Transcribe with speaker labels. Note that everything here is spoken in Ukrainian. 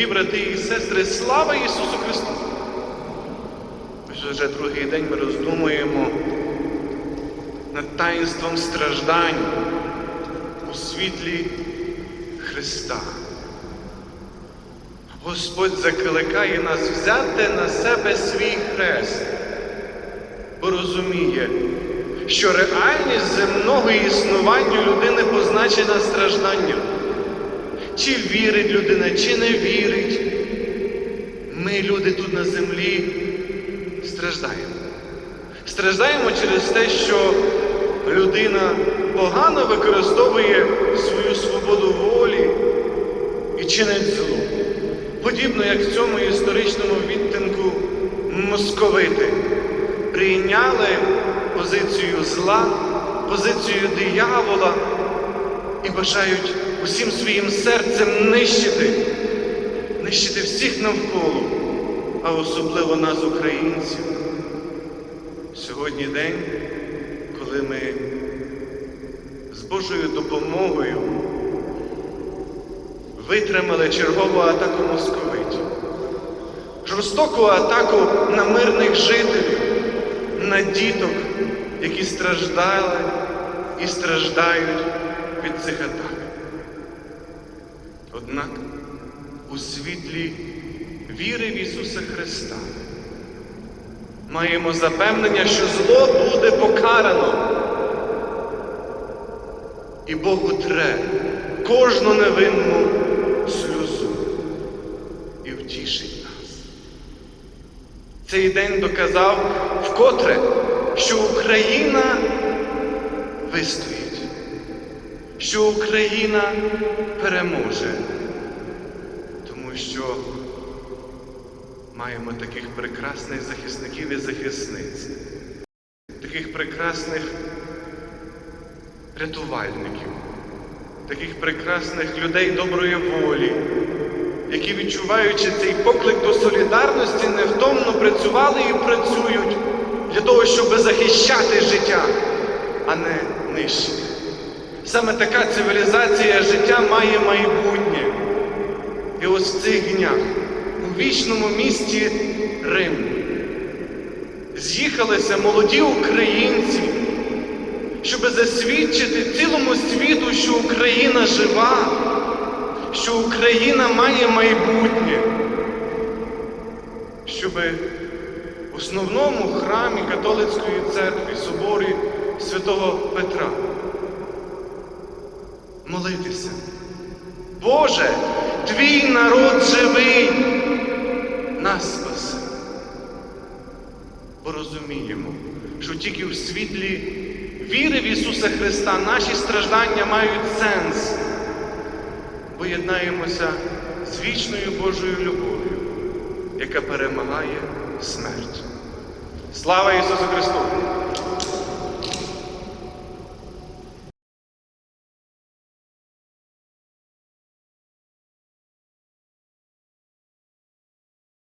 Speaker 1: Дорогі брати і сестри, слава Ісусу Христу! Вже другий день ми роздумуємо над таїнством страждань у світлі Христа. Господь закликає нас взяти на себе свій хрест, бо розуміє, що реальність земного існування людини позначена стражданням. Чи вірить людина, чи не вірить. Ми, люди тут на землі, страждаємо. Страждаємо через те, що людина погано використовує свою свободу волі і чинить зло. Подібно як в цьому історичному відтинку московити прийняли позицію зла, позицію диявола і бажають усім своїм серцем нищити, нищити всіх навколо, а особливо нас, українців. Сьогодні день, коли ми з Божою допомогою витримали чергову атаку московитів, жорстоку атаку на мирних жителів, на діток, які страждали і страждають від цих атак. Однак у світлі віри в Ісуса Христа маємо запевнення, що зло буде покарано. І Бог утре кожну невинну сльозу і втішить нас. Цей день доказав вкотре, що Україна вистоїть, що Україна переможе, тому що маємо таких прекрасних захисників і захисниць, таких прекрасних рятувальників, таких прекрасних людей доброї волі, які, відчуваючи цей поклик до солідарності, невтомно працювали і працюють для того, щоб захищати життя, а не нищити. Саме така цивілізація життя має майбутнє. І ось в цих днях у вічному місті Рим з'їхалися молоді українці, щоб засвідчити цілому світу, що Україна жива, що Україна має майбутнє, щоб в основному храмі католицької церкви, соборі святого Петра молитися. Боже, твій народ живий, нас спаси. Бо розуміємо, що тільки в світлі віри в Ісуса Христа наші страждання мають сенс, бо єднаємося з вічною Божою любов'ю, яка перемагає смерть. Слава Ісусу Христу!